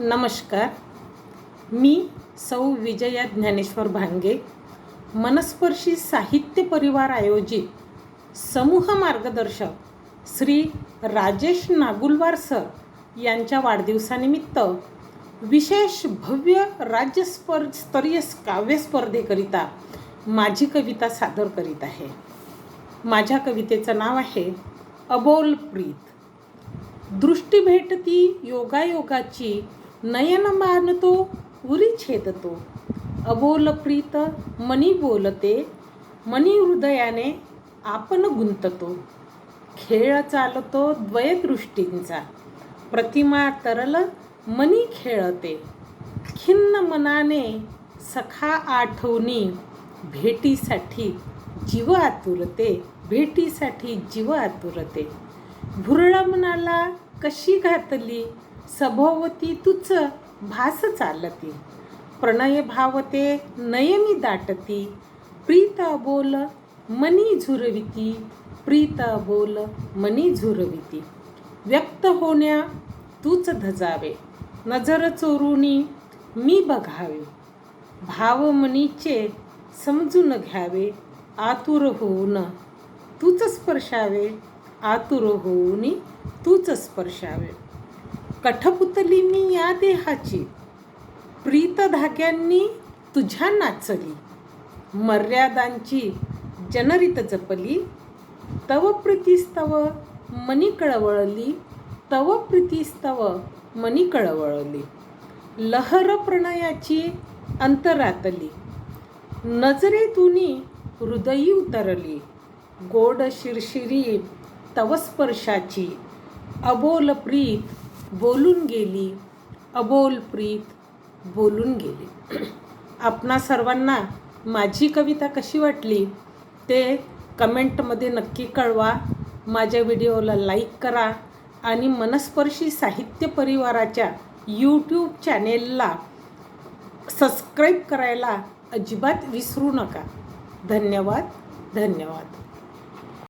नमस्कार. मी सौ विजया ज्ञानेश्वर भांगे. मनस्पर्शी साहित्य परिवार आयोजित समूह मार्गदर्शक श्री राजेश नागुलवार सर यांच्या वाढदिवसानिमित्त विशेष भव्य राज्य स्तरीय काव्य स्पर्धेकरिता माझी कविता सादर करीत आहे. माझ्या कवितेचं नाव आहे अबोल प्रीत. दृष्टी भेटती योगायोगाची नयन मानतो उरी छेदतो. अबोल प्रीत मनी बोलते मनी हृदयाने आपण गुंततो. खेळ चालतो द्वयदृष्टींचा. प्रतिमा तरल मनी खेळते. खिन्न मनाने सखा आठवणी भेटीसाठी जीव आतुरते भेटीसाठी जीव आतुरते. भुरळ मनाला कशी घातली? सभोवती तुच भास चालती. प्रणय भावते नयमी दाटती. प्रीत बोल मनी झुरविती. प्रीत बोल मनी झुरविती. व्यक्त होण्या तूच धजावे. नजर चोरुनी मी बघावे. भाव मनीचे समजून घ्यावे. आतुर होऊन तूच स्पर्शावे. आतुर होऊन तूच स्पर्शावे. कठपुतलींनी या देहाची प्रीतधाग्यांनी तुझ्या नाचली. मर्यादांची जनरित जपली. तव प्रीतीस्तव मनी कळवळली. तव प्रीतीस्तव मनी कळवळली. लहर प्रणयाची अंतरातली. नजरेतुनी हृदयी उतरली. गोड शिरशिरी तव स्पर्शाची अबोल प्रीत बोलून गेली अबोल प्रीत बोलून गेली. आपणा सर्वांना माझी कविता कशी वाटली ते कमेंटमध्ये नक्की कळवा. माझ्या व्हिडिओला लाईक करा आणि मनस्पर्शी साहित्य परिवाराच्या यूट्यूब चॅनेलला सबस्क्राईब करायला अजिबात विसरू नका. धन्यवाद धन्यवाद.